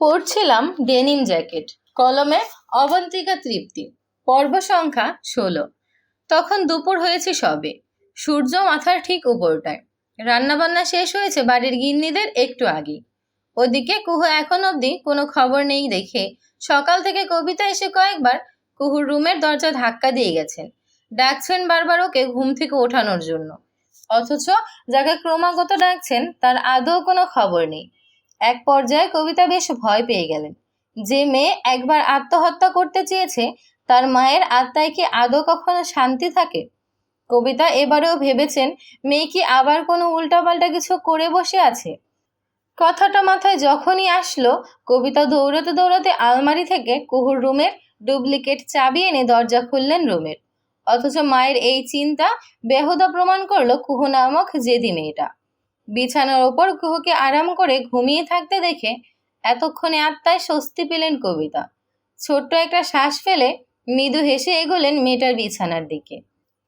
পড়ছিলাম denim jacket, কলমে অবন্তিকা তৃপ্তি, পর্ব সংখ্যা ষোলো। তখন দুপুর হয়েছে সবে, সূর্য মাথার ঠিক উপরটায়। রান্নাবান্না শেষ হয়েছে বাড়ির গিন্নিদের একটু আগে। ওদিকে কুহু এখন অবধি কোনো খবর নেই দেখে সকাল থেকে কবিতা এসে কয়েকবার কুহুর রুমের দরজা ধাক্কা দিয়ে গেছেন, ডাকছেন বারবার ওকে ঘুম থেকে ওঠানোর জন্য। অথচ যাকে ক্রমাগত ডাকছেন তার আদৌ কোনো খবর নেই। এক পর্যায়ে কবিতা বেশ ভয় পেয়ে গেলেন। যে মেয়ে একবার আত্মহত্যা করতে চেয়েছে, তার মায়ের আত্মায় কি আদৌ কখনো শান্তি থাকে? কবিতা এবারেও ভেবেছেন, মেয়ে কি আবার কোনো উল্টাপাল্টা কিছু করে বসে আছে? কথাটা মাথায় যখনই আসলো, কবিতা দৌড়াতে দৌড়াতে আলমারি থেকে কুহুর রুমের ডুপ্লিকেট চাবি এনে দরজা খুললেন রুমের। অথচ মায়ের এই চিন্তা বেহুদা প্রমাণ করল কুহু নামক জেদি মেয়েটা। বিছানার ওপর কুহুকে আরাম করে ঘুমিয়ে থাকতে দেখে এতক্ষণে আত্মায় স্বস্তি পেলেন কবিতা। ছোট্ট একটা শ্বাস ফেলে মৃদু হেসে এগোলেন মেয়েটার বিছানার দিকে।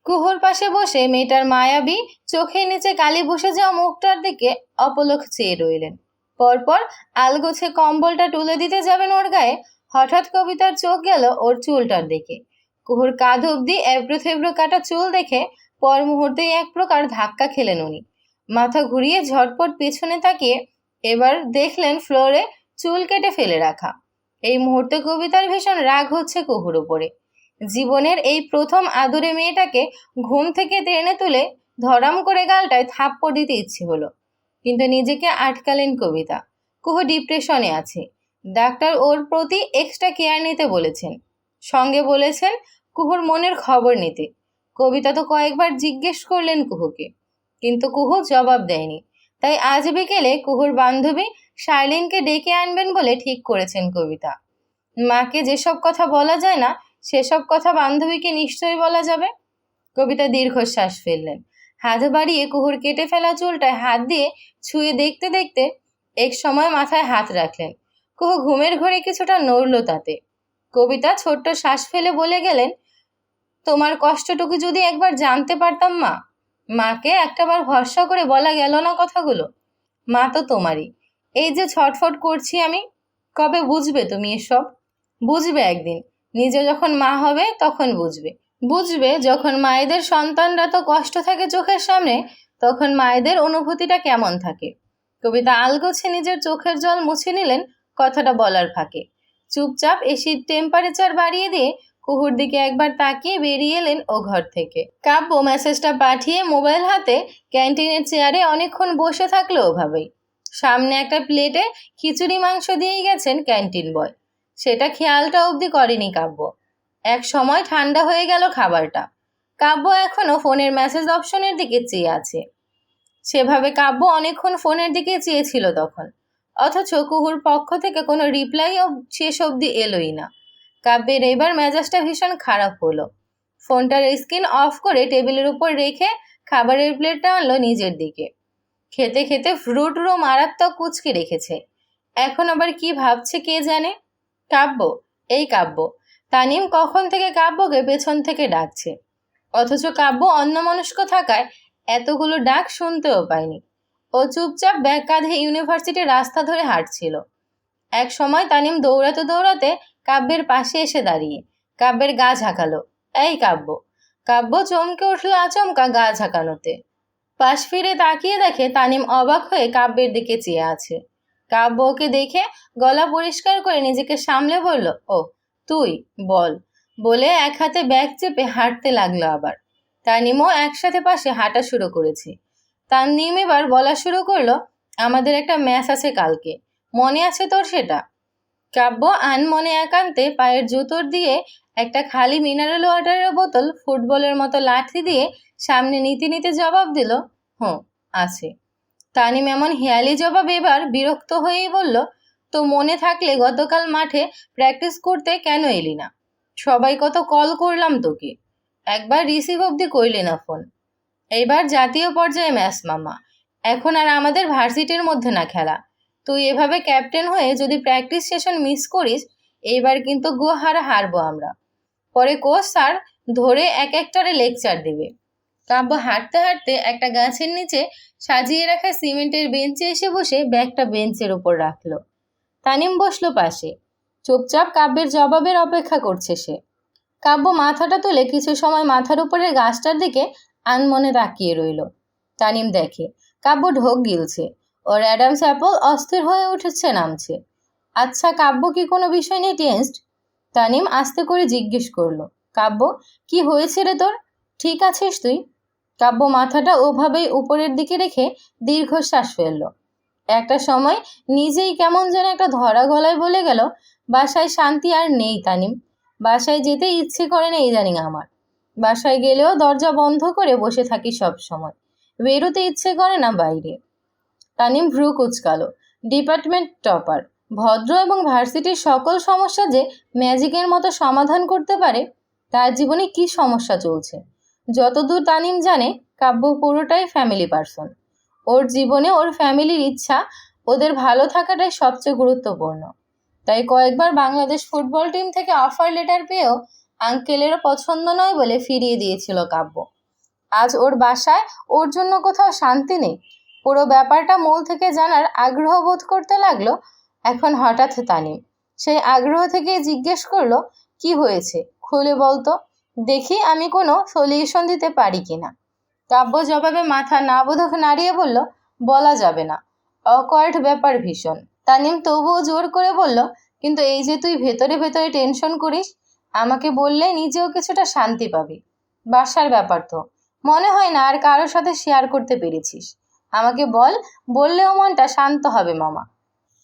কুহর পাশে বসে মেয়েটার মায়াবী চোখের নিচে কালি বসে যাওয়া মুখটার দিকে অপলক চেয়ে রইলেন। পরপর আলগোছে কম্বলটা তুলে দিতে যাবেন ওর গায়ে, হঠাৎ কবিতার চোখ গেল ওর চুলটার দিকে। কুহুর কাঁধ অব্দি এবড়ো থেবড়ো কাটা চুল দেখে পর মুহূর্তেই এক প্রকার ধাক্কা খেলেন উনি। মাথা ঘুরিয়ে ঝটপট পেছনে তাকিয়ে এবার দেখলেন ফ্লোরে চুল কেটে ফেলে রাখা। এই মুহূর্তে কবিতার ভীষণ রাগ হচ্ছে কুহুর উপরে। জীবনের এই প্রথম আদরে মেয়েটাকে ঘুম থেকে টেনে তুলে ধরাম করে গালটায় থাপ্পড় দিতে ইচ্ছে হলো, কিন্তু নিজেকে আটকালেন কবিতা। কুহু ডিপ্রেশনে আছে। ডাক্তার ওর প্রতি এক্সট্রা কেয়ার নিতে বলেছেন। সঙ্গে বলেছেন, কুহুর মনের খবর নিতে। কবিতা তো কয়েকবার জিজ্ঞেস করলেন কুহুকে। কিন্তু কুহু জবাব দেয়নি। তাই আজ বিকেলে কুহুর বান্ধবী শার্লিনকে ডেকে আনবেন বলে ঠিক করেছেন কবিতা। মাকে যেসব কথা বলা যায় না, সেসব কথা বান্ধবীকে নিশ্চয়ই বলা যাবে। কবিতা দীর্ঘশ্বাস ফেললেন। হাত বাড়িয়ে কুহুর কেটে ফেলা চুলটায় হাত দিয়ে ছুঁয়ে দেখতে দেখতে এক সময় মাথায় হাত রাখলেন। কুহু ঘুমের ঘরে কিছুটা নড়ল তাতে। কবিতা ছোট্ট শ্বাস ফেলে বলে গেলেন, তোমার কষ্টটুকু যদি একবার জানতে পারতাম মা মাকে একটাবার ভরসা করে বলা গেল না কথাগুলো। মা তো তোমারই। এই যে ছটফট করছি আমি, কবে বুঝবে তুমি এসব? বুঝবে একদিন। নিজে যখন মা হবে, তখন বুঝবে। বুঝবে যখন মায়েদের সন্তানরা তো কষ্ট থাকে চোখের সামনে, তখন মায়েদের অনুভূতিটা কেমন থাকে। কবিতা আলগোছে নিজের চোখের জল মুছে নিলেন কথাটা বলার ফাঁকে। চুপচাপ এসির টেম্পারেচার বাড়িয়ে দিয়ে কুহুর দিকে একবার তাকিয়ে বেরিয়ে এলেন ও ঘর থেকে। কাব্য মেসেজটা পাঠিয়ে মোবাইল হাতে ক্যান্টিনের চেয়ারে অনেকক্ষণ বসে থাকল ওভাবেই। সামনে একটা প্লেটে খিচুড়ি মাংস দিয়েই গেছেন ক্যান্টিন বয় সেটা খেয়ালটা অবধি করেনি কাব্য। এক সময় ঠান্ডা হয়ে গেল খাবারটা। কাব্য এখনও ফোনের মেসেজ অপশনের দিকে চেয়ে আছে। সেভাবে কাব্য অনেকক্ষণ ফোনের দিকে চেয়েছিল তখন। অথচ কুহুর পক্ষ থেকে কোনো রিপ্লাইও শেষ অবধি এলোই না। কাব্যের এবার মেজাজটা ভীষণ খারাপ হলো। ফোনটার স্ক্রিন অফ করে টেবিলের উপর রেখে খাবারের প্লেটটা আনলো নিজের দিকে। খেতে খেতে ফ্রুট রো মারাত্মক কুচকে রেখেছে। এখন আবার কি ভাবছে কে জানে? কাব্য, এই কাব্য, তানিম কখন থেকে কাব্যকে পেছন থেকে ডাকছে? অথচ কাব্য অন্যমনস্ক থাকায় এতগুলো ডাক শুনতেও পায়নি। ও চুপচাপ ব্যাগ কাঁধে ইউনিভার্সিটির রাস্তা ধরে হাঁটছিল। এক সময় তানিম দৌড়াতে দৌড়াতে কাব্যের পাশে এসে দাঁড়িয়ে। কাব্যের গা ঝাঁকালো। এই কাব্য। কাব্য চমকে উঠল আচমকা গা ঝাঁকানোতে। পাশ ফিরে তাকিয়ে দেখে তানিম অবাক হয়ে কাব্যের দিকে চেয়ে আছে। কাব্য ওকে দেখে গলা পরিষ্কার করে নিজেকে সামলে বলল, ও, তুই, বল। বলে এক হাতে ব্যাগ চেপে হাঁটতে লাগল আবার। তানিমও একসাথে পাশে হাঁটা শুরু করেছে। তানিম এবার বলা শুরু করল, আমাদের একটা ম্যাচ আছে কালকে। মনে আছে তোর সেটা? কাব্য আনমনে একান্তে পায়ের জুতোর দিয়ে একটা খালি মিনারেল ওয়াটারের বোতল ফুটবলের মতো লাঠি দিয়ে সামনে নিতে নিতে জবাব দিল, হুঁ, আছে। তানিম এমন হেয়ালি জবাব এবার বিরক্ত হয়েই বলল, তো মনে থাকলে গতকাল মাঠে প্র্যাকটিস করতে কেন এলি না? সবাই কত কল করলাম তোকে। একবার রিসিভ অবধি করলি না ফোন এইবার জাতীয় পর্যায়ে ম্যাচ মামা। এখন আর আমাদের ভার্সিটির মধ্যে না খেলা। তুই এভাবে ক্যাপ্টেন হয়ে যদি প্র্যাকটিস সেশন মিস করিস, এইবার কিন্তু গুহারা হারবো আমরা। পরে কোচ স্যার ধরে এক একটারে লেকচার দেবে। কাব্য হাঁটতে হাঁটতে একটা গাছের নিচে সাজিয়ে রাখা সিমেন্টের বেঞ্চে এসে বসে ব্যাগটা বেঞ্চের ওপর রাখল। তানিম বসল পাশে। চুপচাপ কাব্যের জবাবের অপেক্ষা করছে সে। কাব্য মাথাটা তুলে কিছু সময় মাথার উপরের গাছটার দিকে আনমনে তাকিয়ে রইল। তানিম দেখে, কাব্য ঢোক গিলছে। ওর অ্যাডামস অ্যাপল অস্থির হয়ে উঠেছে, নামছে। আচ্ছা কাব্য কি কোনো বিষয় নিয়ে টেন্সড? তানিম আস্তে করে জিজ্ঞেস করল। কাব্য, কি হয়েছে রে তোর? ঠিক আছিস তুই? কাব্য মাথাটা ওভাবেই উপরের দিকে রেখে দীর্ঘশ্বাস ফেলল। একটা সময় নিজেই কেমন যেন একটা ধরা গলায় বলে গেল, বাসায় শান্তি আর নেই, তানিম। বাসায় যেতে ইচ্ছে করে না ইদানিং আমার। বাসায় গেলেও দরজা বন্ধ করে বসে থাকি সব সময় বেরোতে ইচ্ছে করে না বাইরে। তানিম ভ্রু কুচকালো। Department topper. ভদ্র এবং ভার্সিটির সকল সমস্যা যে ম্যাজিকের মতো সমাধান করতে পারে, তার জীবনে কি সমস্যা চলছে? যতদূর তানিম জানে, কাব্য পুরোটাই ফ্যামিলি পার্সন ওর জীবনে ওর ফ্যামিলির ইচ্ছা, ওদের ভালো থাকাটাই সবচেয়ে গুরুত্বপূর্ণ। তাই কয়েকবার বাংলাদেশ ফুটবল টিম থেকে অফার লেটার পেয়েও আঙ্কেলেরও পছন্দ নয় বলে ফিরিয়ে দিয়েছিল কাব্য। আজ ওর বাসায় ওর জন্য কোথাও শান্তি নেই। পুরো ব্যাপারটা মূল থেকে জানার আগ্রহ বোধ করতে লাগল এখন হঠাৎ তানিম। সেই আগ্রহ থেকে জিজ্ঞেস করল, কি হয়েছে? খুলে বলতো, দেখি আমি কোনো সলিউশন দিতে পারি কিনা। কাব্য জবাবে মাথা না বোধক নাড়িয়ে বলল, বলা যাবে না। অকওয়ার্ড ব্যাপার ভীষণ। তানিম তবুও জোর করে বলল, কিন্তু এই যে তুই ভেতরে ভেতরে টেনশন করিস, আমাকে বললে নিজেও কিছুটা শান্তি পাবি। বাসার ব্যাপার তো। মনে হয় না আর কারোর সাথে শেয়ার করতে পেরেছিস। আমাকে বল, বললেও মনটা শান্ত হবে মামা।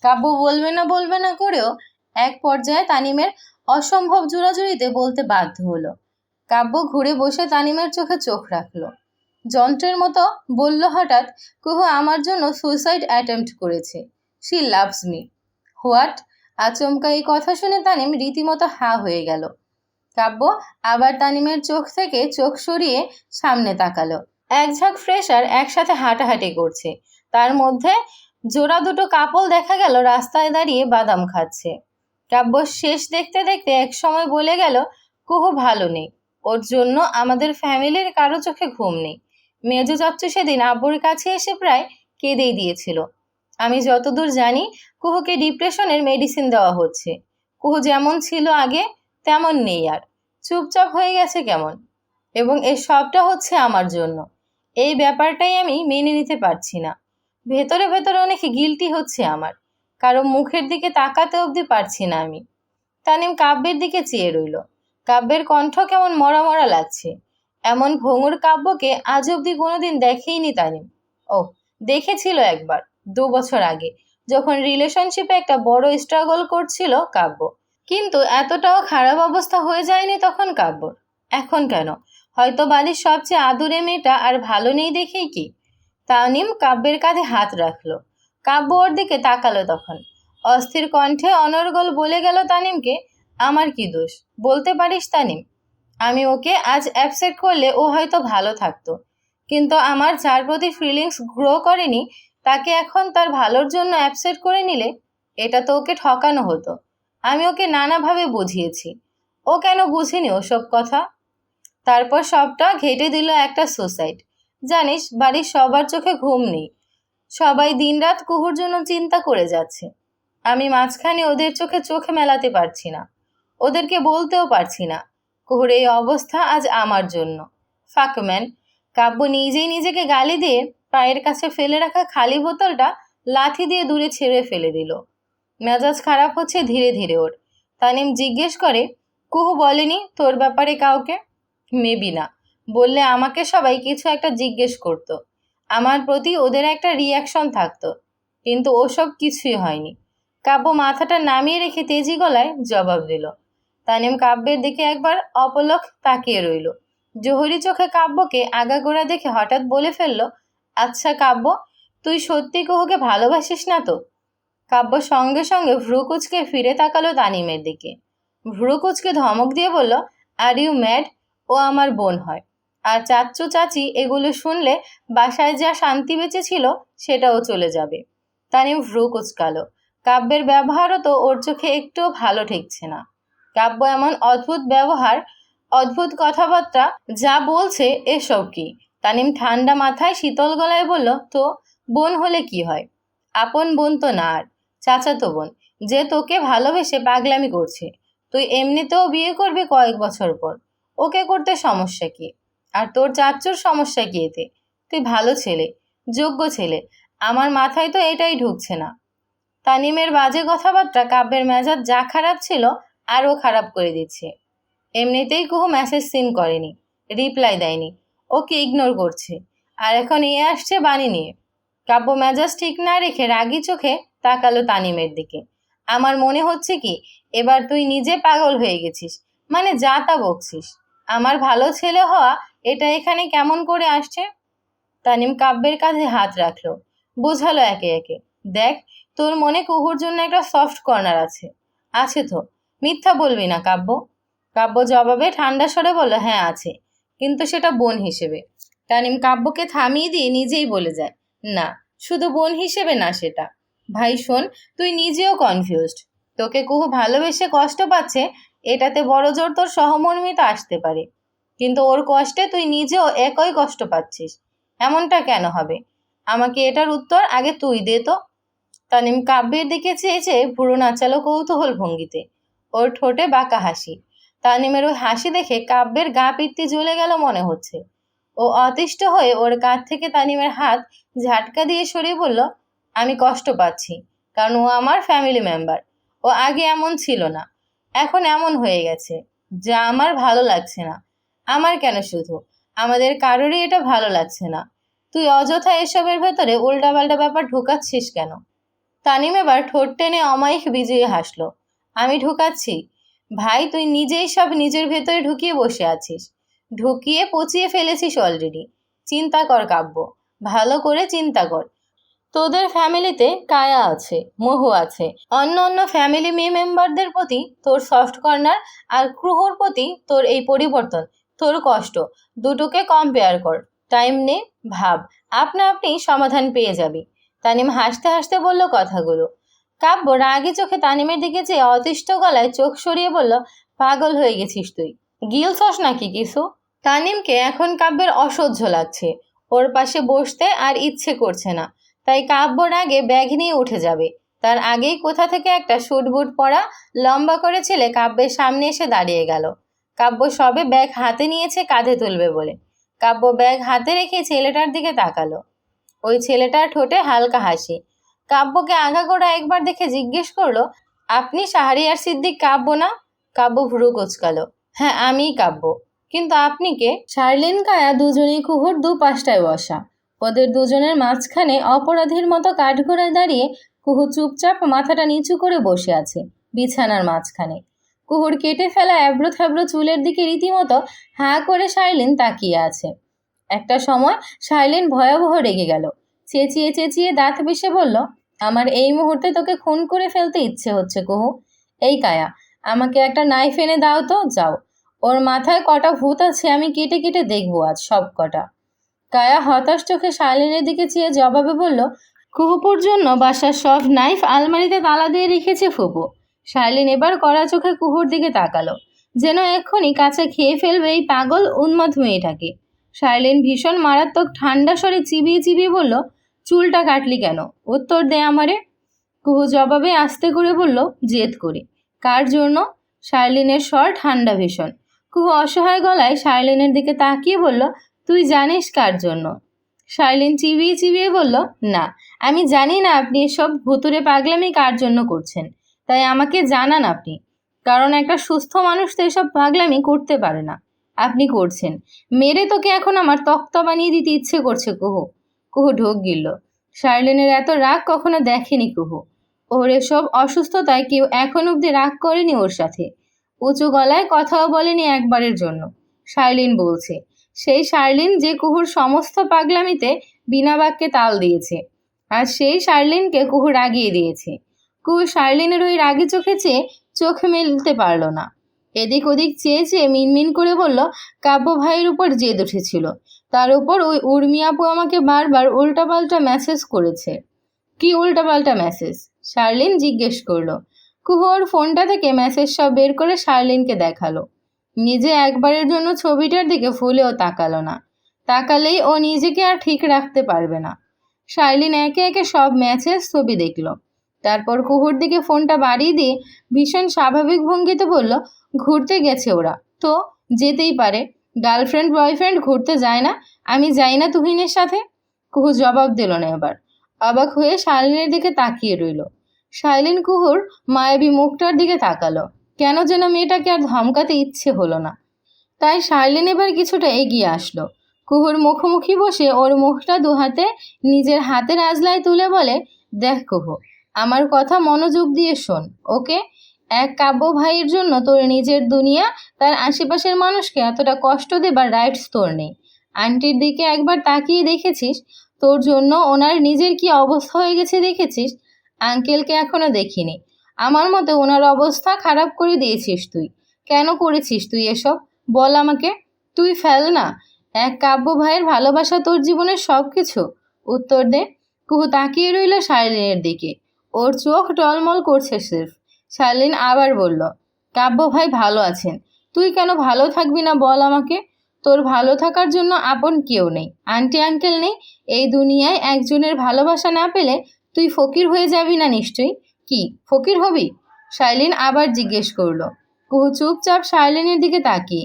কাব্য বলবে না বলবে না করেও এক পর্যায়ে তানিমের অসম্ভব জোরাজুরিতে বলতে বাধ্য হলো। কাব্য ঘুরে বসে তানিমের চোখে চোখ রাখল। যন্ত্রের মতো বলল হঠাৎ, কুহু আমার জন্য সুইসাইড অ্যাটেম্প্ট করেছে। She loves me. হোয়াট? আচমকা এই কথা শুনে তানিম রীতিমতো হা হয়ে গেল। কাব্য আবার তানিমের চোখ থেকে চোখ সরিয়ে সামনে তাকালো। এক ঝাঁক ফ্রেশার একসাথে হাঁটাহাঁটি করছে। তার মধ্যে জোড়া দুটো কাপল দেখা গেল রাস্তায় দাঁড়িয়ে বাদাম খাচ্ছে। কাব্য শেষ দেখতে দেখতে এক সময় বলে গেল, কুহু ভালো নেই। ওর জন্য আমাদের ফ্যামিলির কারও চোখে ঘুম নেই। মেজো চাচ্চু সেদিন আব্বুর কাছে এসে প্রায় কেঁদেই দিয়েছিল। আমি যতদূর জানি, কুহুকে ডিপ্রেশনের মেডিসিন দেওয়া হচ্ছে। কুহু যেমন ছিল আগে, তেমন নেই আর। চুপচাপ হয়ে গেছে কেমন? এবং এর সবটা হচ্ছে আমার জন্য। এই ব্যাপারটাই আমি মেনে নিতে পারছি না। ভেতরে ভেতরে অনেক গিলটি হচ্ছে আমার। কারও মুখের দিকে তাকাতে অবধি পারছি না আমি। তানিম কাব্যের দিকে চেয়ে রইল। কাব্যের কণ্ঠ কেমন মরা মরা লাগছে। এমন ভঙ্গুর কাব্যকে আজ অবধি কোনোদিন দেখেইনি তানিম। ও দেখেছিল একবার, দু বছর আগে, যখন রিলেশনশিপে একটা বড় স্ট্রাগল করছিল কাব্য। কিন্তু এতটাও খারাপ অবস্থা হয়ে যায়নি তখন কাব্যর। এখন কেন? হয়তো বালির সবচেয়ে আদুরে মেয়েটা আর ভালো নেই দেখেই কি? তানিম কাব্যের কাঁধে হাত রাখল। কাব্য ওর দিকে তাকালো তখন। অস্থির কণ্ঠে অনর্গল বলে গেল তানিমকে, আমার কি দোষ? বলতে পারিস তানিম? আমি ওকে আজ অ্যাপসেট করলে ও হয়তো ভালো থাকতো। কিন্তু আমার যার প্রতি ফিলিংস গ্রো করেনি, তাকে এখন তার ভালোর জন্য অ্যাপসেট করে নিলে, এটা তো ওকে ঠকানো হতো। আমি ওকে নানাভাবে বুঝিয়েছি। ও কেন বুঝেনি ওসব কথা? তারপর সবটা ঘেটে দিল একটা সুসাইড। জানিস, বাড়ির সবার চোখে ঘুম নেই। সবাই দিনরাত কুহুর জন্য চিন্তা করে যাচ্ছে। আমি মাঝখানে ওদের চোখে চোখে মেলাতে পারছি না। ওদেরকে বলতেও পারছি না, কুহুর এই অবস্থা আজ আমার জন্য। ফাকম্যান কাব্য নিজেই নিজেকে গালি দিয়ে পায়ের কাছে ফেলে রাখা খালি বোতলটা লাথি দিয়ে দূরে ছেড়ে ফেলে দিল। মেজাজ খারাপ হচ্ছে ধীরে ধীরে ওর। তানিম জিজ্ঞেস করে, কুহু বলেনি তোর ব্যাপারে কাউকে? মেবি না। বললে আমাকে সবাই কিছু একটা জিজ্ঞেস করতো। আমার প্রতি ওদের একটা রিয়াকশন থাকতো। কিন্তু ওসব কিছুই হয়নি। কাব্য মাথাটা নামিয়ে রেখে তেজি গলায় জবাব দিল। তানিম কাব্যের দিকে একবার অপলক তাকিয়ে রইল। জোহরি চোখে কাব্যকে আগাগোড়া দেখে হঠাৎ বলে ফেলল আচ্ছা কাব্য, তুই সত্যি কুহুকে ভালোবাসিস না তো? কাব্য সঙ্গে সঙ্গে ভ্রুকুচকে ফিরে তাকালো তানিমের দিকে। ভ্রুকুচকে ধমক দিয়ে বলল আর ইউ ম্যাড ও আমার বোন হয়। আর চাচ্চু চাচি এগুলো শুনলে বাসায় যা শান্তি বেঁচে ছিল সেটাও চলে যাবে। তানিম ভ্রু কুচকালো। কাব্যের ব্যবহারও তো ওর চোখে একটুও ভালো ঠেকছে না। কাব্য এমন অদ্ভুত ব্যবহার, অদ্ভুত কথাবার্তা যা বলছে এসব কি? তানিম ঠান্ডা মাথায় শীতল গলায় বলল, তো বোন হলে কি হয়? আপন বোন তো না আর। চাচাতো বোন, যে তোকে ভালোবেসে পাগলামি করছে, তুই এমনিতেও বিয়ে করবি কয়েক বছর পর। ওকে করতে সমস্যা কি? আর তোর চাচ্চুর সমস্যা কি এতে? তুই ভালো ছেলে, যোগ্য ছেলে, আমার মাথায় তো এটাই ঢুকছে না। তানিমের বাজে কথাবার্তা কাব্যের মেজাজ যা খারাপ ছিল, আরও খারাপ করে দিচ্ছে। এমনিতেই কুহু মেসেজ সিন করেনি রিপ্লাই দেয়নি, ওকে ইগনোর করছে। আর এখন এ আসছে বাণী নিয়ে। কাব্য মেজাজ ঠিক না রেখে রাগি চোখে তাকালো তানিমের দিকে। আমার মনে হচ্ছে কি, এবার তুই নিজে পাগল হয়ে গেছিস মানে যা তা বকছিস। আমার ভালো ছেলে হওয়া এটা এখানে কেমন করে আসছে? তানিম কাব্যের কাঁধে হাত রাখল। বোঝালো একে একে। দেখ, তোর মনে কুহুর জন্য একটা সফট কর্নার আছে। আছে তো। মিথ্যা বলবি না, কাব্য। কাব্য জবাবে ঠান্ডা স্বরে বলল হ্যাঁ আছে। কিন্তু সেটা বোন হিসেবে। তানিম কাব্যকে থামিয়ে দিয়ে নিজেই বলে যায়, না, শুধু বোন হিসেবে না সেটা। ভাই, শোন, তুই নিজেও কনফিউজড তোকে কুহু ভালোবেসে কষ্ট পাচ্ছে এটাতে বড় জোর তোর সহমর্মিতা আসতে পারে। কিন্তু ওর কষ্টে তুই নিজেও একই কষ্ট পাচ্ছিস। এমনটা কেন হবে? আমাকে এটার উত্তর আগে তুই দে তো। তানিম কাব্যের দিকে চেয়েছে চেয়ে ভুরু নাচালো কৌতূহল ভঙ্গিতে। ওর ঠোঁটে বাঁকা হাসি। তানিমের ওই হাসি দেখে কাব্যের গা পিত্তি জ্বলে গেল মনে হচ্ছে। ও অতিষ্ঠ হয়ে ওর কাঁধ থেকে তানিমের হাত ঝাটকা দিয়ে সরিয়ে বলল, আমি কষ্ট পাচ্ছি, কারণ ও আমার ফ্যামিলি মেম্বার ও আগে এমন ছিল না। এখন এমন হয়ে গেছে, যা আমার ভালো লাগছে না। আমার কেন শুধু? আমাদের কারোরই এটা ভালো লাগছে না। তুই অযথা এসবের ভেতরে উল্টাপাল্টা ব্যাপার ঢুকাচ্ছিস কেন? তানিম এবার ঠোঁট টেনে অমায়িক বিজয়ী হাসলো। আমি ঢুকাচ্ছি। ভাই, তুই নিজেই সব নিজের ভেতরে ঢুকিয়ে বসে আছিস। ঢুকিয়ে পচিয়ে ফেলেছিস অলরেডি চিন্তা কর কাব্য। ভালো করে চিন্তা কর। তোদের ফ্যামিলিতে কায়া আছে, মহু আছে। অন্য অন্য ফ্যামিলি মেয়ে মেম্বারদের প্রতি তোর সফট কর্নার আর ক্রুহর প্রতি তোর এই পরিবর্তন, তোর কষ্ট। দুটোকে কম্পেয়ার কর টাইম নে ভাব, আপনা আপনি সমাধান পেয়ে যাবি। তানিম হাসতে হাসতে বলল কথাগুলো। কাব্য রাগি চোখে তানিমের দিকে চেয়ে অতিষ্ঠ গলায় চোখ সরিয়ে বলল, পাগল হয়ে গেছিস তুই। গিলছস নাকি কিছু? তানিমকে এখন কাব্যের অসহ্য লাগছে। ওর পাশে বসতে আর ইচ্ছে করছে না। তাই কাব্য রাগে ব্যাগ নিয়ে উঠে যাবে। তার আগেই কোথা থেকে একটা শুট বুট পরা, লম্বা করে ছেলে কাব্যের সামনে এসে দাঁড়িয়ে গেল। কাব্য সবে ব্যাগ হাতে নিয়েছে কাঁধে তুলবে বলে। কাব্য ব্যাগ হাতে রেখে ছেলেটার দিকে তাকালো। ওই ছেলেটার ঠোঁটে হালকা হাসি। কাব্যকে আগাগোড়া একবার দেখে জিজ্ঞেস করল, আপনি শাহরিয়ার সিদ্দিক কাব্য না? কাব্য ভ্রু কোচকালো। হ্যাঁ আমিই কাব্য। কিন্তু আপনি কে? শার্লিন কায়া দুজনেই কুহুর দু পাশটায় বসা। ওদের দুজনের মাঝখানে অপরাধীর মতো কাঠগোড়ায় দাঁড়িয়ে কুহু চুপচাপ মাথাটা নিচু করে বসে আছে, বিছানার মাঝখানে। কুহুর কেটে ফেলা অ্যাব্রো থ্যাব্রো চুলের দিকে রীতিমতো হাঁ করে শার্লিন তাকিয়ে আছে। একটা সময় শার্লিন ভয়াবহ রেগে গেল। চেঁচিয়ে চেঁচিয়ে দাঁত বেসে বলল, আমার এই মুহূর্তে তোকে খুন করে ফেলতে ইচ্ছে হচ্ছে কুহু। এই কায়া, আমাকে একটা নাইফ এনে দাও তো, যাও। ওর মাথায় কটা ভূত আছে আমি কেটে কেটে দেখব আজ সব কটা কায়া হতাশ চোখে শালিনের দিকে চেয়ে জবাবে বলল, কুহুপুর জন্য বাসার সব নাইফ আলমারিতে তালা দিয়ে রেখেছে ফুপু। শার্লিন এবার কড়া চোখে কুহুর দিকে তাকালো, যেন এক্ষুনি কাছে খেয়ে ফেলবে এই পাগল উন্মাদ মেয়েটাকে। শার্লিন ভীষণ মারাত্মক ঠান্ডা স্বরে চিবিয়ে চিবিয়ে বলল, চুলটা কাটলি কেন? উত্তর দে আমারে। কুহু জবাবে আস্তে করে বলল, জেদ করে। কার জন্য? শার্লিনের স্বর ঠান্ডা ভীষণ। কুহু অসহায় গলায় শার্লিনের দিকে তাকিয়ে বলল তুই জানিস কার জন্য? শার্লিন চিবিয়ে চিবিয়ে বলল, না, আমি জানি না আপনি এসব ভুতুরে পাগলামি কার জন্য করছেন। তাই আমাকে জানান আপনি। কারণ একটা সুস্থ মানুষ তো এসব পাগলামি করতে পারে না। আপনি করছেন। মেরে তোকে এখন আমার তক্তা বানিয়ে দিতে ইচ্ছে করছে, কুহু। কুহু ঢোক গিলল। শার্লিনের এত রাগ কখনো দেখেনি কুহু। ওর এসব অসুস্থতায় কেউ এখন অবধি রাগ করেনি ওর সাথে। উঁচু গলায় কথাও বলেনি একবারের জন্য। শার্লিন বলছে সেই শার্লিন যে কুহুর সমস্ত পাগলামিতে বিনা বাক্যে তাল দিয়েছে। আর সেই শার্লিনকে কুহু রাগিয়ে দিয়েছে। কুহু শার্লিনের ওই রাগি চোখে চেয়ে চোখ মেলতে পারল না। এদিক ওদিক চেয়ে চেয়ে মিনমিন করে বলল, কাব্য ভাইয়ের উপর জেদ উঠেছিল। তার উপর ওই উর্মি আপু আমাকে বারবার উল্টাপাল্টা মেসেজ করেছে। কি উল্টাপাল্টা মেসেজ শার্লিন জিজ্ঞেস করল। কুহু ওর ফোনটা থেকে মেসেজ সব বের করে শার্লিনকে দেখাল। নিজে একবারের জন্য ছবিটার দিকে ফুলেও তাকালো না। তাকালেই ও নিজেকে আর ঠিক রাখতে পারবে না। শার্লিন একে একে সব ম্যাচের ছবি দেখল। তারপর কুহুর দিকে ফোনটা বাড়িয়ে দিয়ে ভীষণ স্বাভাবিক ভঙ্গিতে বলল, ঘুরতে গেছে ওরা। তো, যেতেই পারে। গার্লফ্রেন্ড, বয়ফ্রেন্ড ঘুরতে যায় না? আমি যাই না তুহিনের সাথে? কুহু জবাব দিল না এবার। অবাক হয়ে শালিনের দিকে তাকিয়ে রইল। শাইলিন কুহুর মায়াবী মুখটার দিকে তাকালো। কেন যেন মেয়েটাকে আর ধমকাতে ইচ্ছে হলো না। তাই শার্লিন এবার কিছুটা এগিয়ে আসলো। কুহুর মুখোমুখি বসে ওর মুখটা দুহাতে নিজের হাতের আজলায় তুলে বলে, দেখ কুহু, আমার কথা মনোযোগ দিয়ে শোন, ওকে? এক কাব্য ভাইয়ের জন্য তোর নিজের দুনিয়া, তার আশেপাশের মানুষকে এতটা কষ্ট দেবার রাইটস তোর নেই। আন্টির দিকে একবার তাকিয়ে দেখেছিস? তোর জন্য ওনার নিজের কি অবস্থা হয়ে গেছে দেখেছিস? আঙ্কেলকে এখনও দেখিনি। আমার মতে ওনার অবস্থা খারাপ করে দিয়েছিস তুই। কেন করেছিস তুই এসব? বল আমাকে। তুই ফেল না। এক কাব্য ভাইয়ের ভালোবাসা তোর জীবনের সব কিছু উত্তর দে। কুহু তাকিয়ে রইল শার্লিনের দিকে। ওর চোখ টলমল করছে সির্ফ। শার্লিন আবার বলল, কাব্য ভাই ভালো আছেন। তুই কেন ভালো থাকবি না বল আমাকে? তোর ভালো থাকার জন্য আপন কেউ নেই। আন্টি আঙ্কেল নেই। এই দুনিয়ায় একজনের ভালোবাসা না পেলে তুই ফকির হয়ে যাবি না নিশ্চয়ই? কি, ফকির হবি? শাইলিন আবার জিজ্ঞেস করল। কুহু চুপচাপ শাইলিনের দিকে তাকিয়ে।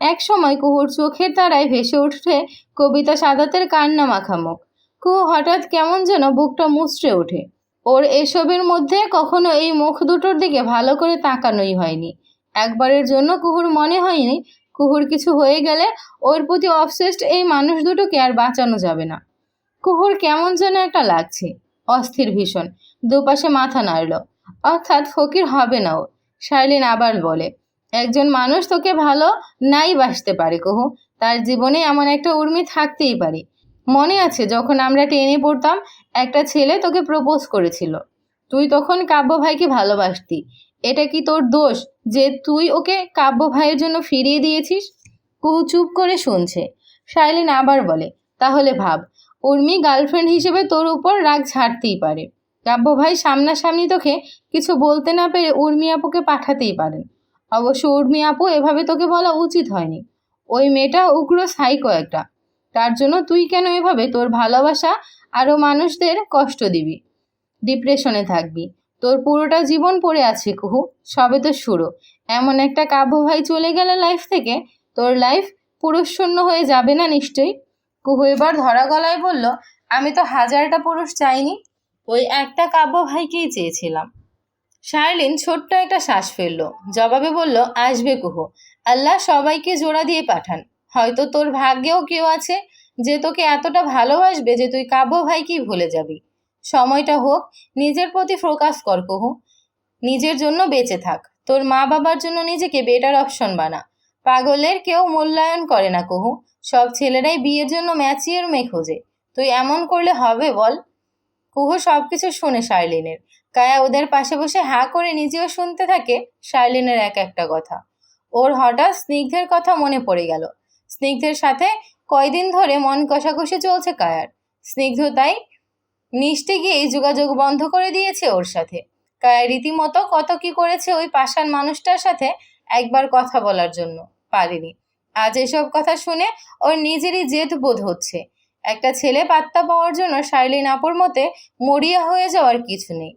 এক সময় কুহুর চোখের তারায় ভেসে উঠছে কবিতা সাদাতের কান্না মাখামুখ। কুহু হঠাৎ কেমন যেন বুকটা মুচড়ে ওঠে। ওর এসবের মধ্যে কখনো এই মুখ দুটোর দিকে ভালো করে তাকানোই হয়নি। একবারের জন্য কুহুর মনে হয়নি কুহুর কিছু হয়ে গেলে ওর প্রতি অবসেসড এই মানুষ দুটোকে আর বাঁচানো যাবে না। কুহুর কেমন যেন একটা লাগছে। অস্থির ভীষণ। দুপাশে মাথা নাড়ল। অর্থাৎ ফকির হবে না ও। শার্লিন আবার বলে, একজন মানুষ তোকে ভালো নাই বাসতে পারে কহু। তার জীবনে এমন একটা উর্মি থাকতেই পারে। মনে আছে যখন আমরা টেনে পড়তাম, একটা ছেলে তোকে প্রপোজ করেছিল। তুই তখন কাব্য ভাইকে ভালোবাসতি। এটা কি তোর দোষ যে তুই ওকে কাব্য ভাইয়ের জন্য ফিরিয়ে দিয়েছিস? কুহু চুপ করে শুনছে। শাইলিন আবার বলে, তাহলে ভাব উর্মি গার্লফ্রেন্ড হিসেবে তোর উপর রাগ ঝাড়তেই পারে। কাব্য ভাই সামনাসামনি তোকে কিছু বলতে না পেরে উর্মি আপুকে পাঠাতেই পারেন। অবশ্য উর্মি আপু এভাবে তোকে বলা উচিত হয়নি। ওই মেয়েটা উগ্র সাইকো একটা। তার জন্য তুই কেন এভাবে তোর ভালোবাসা আরও মানুষদের কষ্ট দিবি? ডিপ্রেশনে থাকবি। তোর পুরোটা জীবন পড়ে আছে কুহু। সবে তো শুরু। এমন একটা কাব্য ভাই চলে গেলে লাইফ থেকে। তোর লাইফ পুরুষ শূন্য হয়ে যাবে না নিশ্চয়ই? কুহু এবার ধরা গলায় বলল, আমি তো হাজারটা পুরুষ চাইনি। ওই একটা কাব্য ভাইকেই চেয়েছিলাম। শার্লিন ছোট্ট একটা শ্বাস ফেলল। জবাবে বলল, আসবে কুহু। আল্লাহ সবাইকে জোড়া দিয়ে পাঠান। হয়তো তোর ভাগ্যেও কেউ আছে যে তোকে এতটা ভালোবাসবে যে তুই কাব্য ভাইকেই ভুলে যাবি। সময়টা হোক, নিজের প্রতি ফোকাস কর কুহু। নিজের জন্য বেঁচে থাক। তোর মা বাবার জন্য নিজেকে বেটার অপশন বানা। পাগলের কেউ মূল্যায়ন করে না কুহু। সব ছেলেরাই বিয়ের জন্য ম্যাচিয়ের মেয়ে খোঁজে। তুই এমন করলে হবে বল। কুহু সব কিছু শুনে শার্লিনের। কায়া ওদের পাশে বসে হাঁ করে নিজেও শুনতে থাকে শার্লিনের এক একটা কথা। ওর হঠাৎ স্নিগ্ধের কথা মনে পড়ে গেল। স্নিগ্ধের সাথে কয়দিন ধরে মন কষাকষি চলছে কায়ার। স্নিগ্ধ তাই মিষ্টি গিয়ে যোগাযোগ বন্ধ করে দিয়েছে ওর সাথে। কায়া রীতিমতো কত কি করেছে ওই পাষাণ মানুষটার সাথে একবার কথা বলার জন্য পারিনি। আজ এসব কথা শুনে ওর নিজেরই জেদ বোধ হচ্ছে। একটা ছেলে পাত্তা পাওয়ার জন্য শাইলিন আপুর মতে মরিয়া হয়ে যাওয়ার কিছু নেই।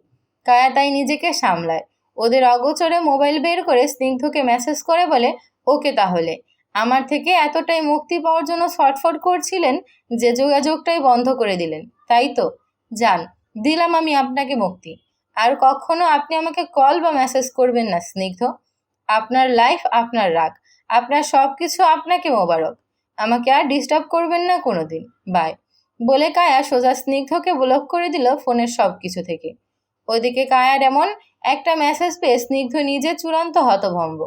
কায়া তাই নিজেকে সামলায়। ওদের অগোচরে মোবাইল বের করে স্নিগ্ধকে মেসেজ করে বলে, ওকে তাহলে। আমার থেকে এতটাই মুক্তি পাওয়ার জন্য ছটফট করছিলেন যে যোগাযোগটাই বন্ধ করে দিলেন। তাই তো? যান, দিলাম আমি আপনাকে মুক্তি। আর কখনো আপনি আমাকে কল বা মেসেজ করবেন না, স্নিগ্ধ। আপনার লাইফ আপনার রাগ। আপনার সব কিছু আপনাকে মোবারক। আমাকে আর ডিস্টার্ব করবেন না কোনো দিন বাই বলে কায়া সোজা স্নিগ্ধকে ব্লক করে দিল ফোনের সব কিছু থেকে। ওইদিকে কায়ার এমন একটা মেসেজ পেয়ে স্নিগ্ধ নিজে চূড়ান্ত হতভম্ব।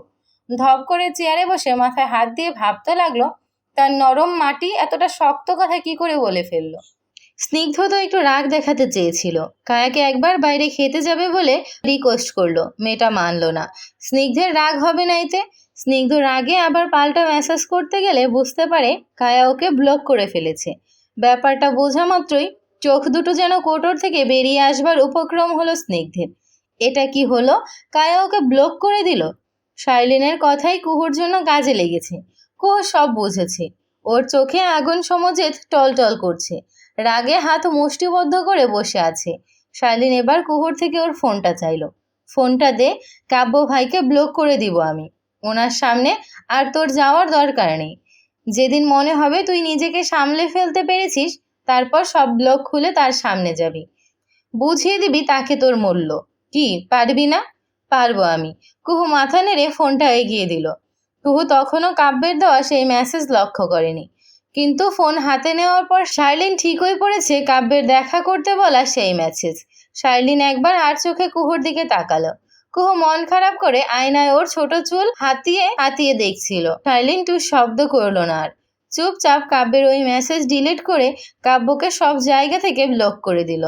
ধপ করে চেয়ারে বসে মাথায় হাত দিয়ে ভাবতে লাগল, তার নরম মাটি এতটা শক্ত কথা কি করে বলে ফেলল। স্নিগ্ধ তো একটু রাগ দেখাতে চেয়েছিল। কায়াকে একবার বাইরে খেতে যাবে বলে রিকোয়েস্ট করল। মেয়েটা মানলো না। স্নিগ্ধের রাগ হবে না এতে। স্নিগ্ধ রাগে আবার পাল্টা মেসেজ করতে গেলে বুঝতে পারে কায়া ওকে ব্লক করে ফেলেছে। ব্যাপারটা বোঝা মাত্রই চোখ দুটো যেন কোটর থেকে বেরিয়ে আসবার উপক্রম হলো স্নিগ্ধের। এটা কি হলো? কায়া ওকে ব্লক করে দিল? শাইলিনের কথাই কুহুর জন্য কাজে লেগেছে। কুহু সব বুঝেছে। ওর চোখে আগুন সমজেত টলটল করছে। রাগে হাত মুষ্টিবদ্ধ করে বসে আছে। শার্লিন এবার কুহুর থেকে ওর ফোনটা চাইলো। ফোনটা দে, কাব্য ভাইকে ব্লক করে দিব আমি। ওনার সামনে আর তোর যাওয়ার দরকার নেই। যেদিন মনে হবে তুই নিজেকে সামলে ফেলতে পেরেছিস, তারপর সব ব্লক খুলে তার সামনে যাবি। বুঝিয়ে দিবি তাকে তোর মূল্য। কি, পারবি না? পারব আমি। কুহু মাথা নেড়ে ফোনটা এগিয়ে দিল। কুহু তখনও কাব্যের দেওয়া সেই মেসেজ লক্ষ্য করেনি। কিন্তু ফোন হাতে নেওয়ার পর শার্লিন ঠিক হয়ে পড়েছে কাব্যের দেখা করতে বলা সেই মেসেজ শার্লিন একবার আর চোখে কুহুর দিকে তাকালো। কুহু মন খারাপ করে আয়নায় ওর ছোট চুল হাতিয়ে হাতিয়ে দেখছিল। টাইলিন টু শব্দ করল না আর। চুপচাপ কাব্যের ওই মেসেজ ডিলিট করে কাব্যকে সব জায়গা থেকে ব্লক করে দিল।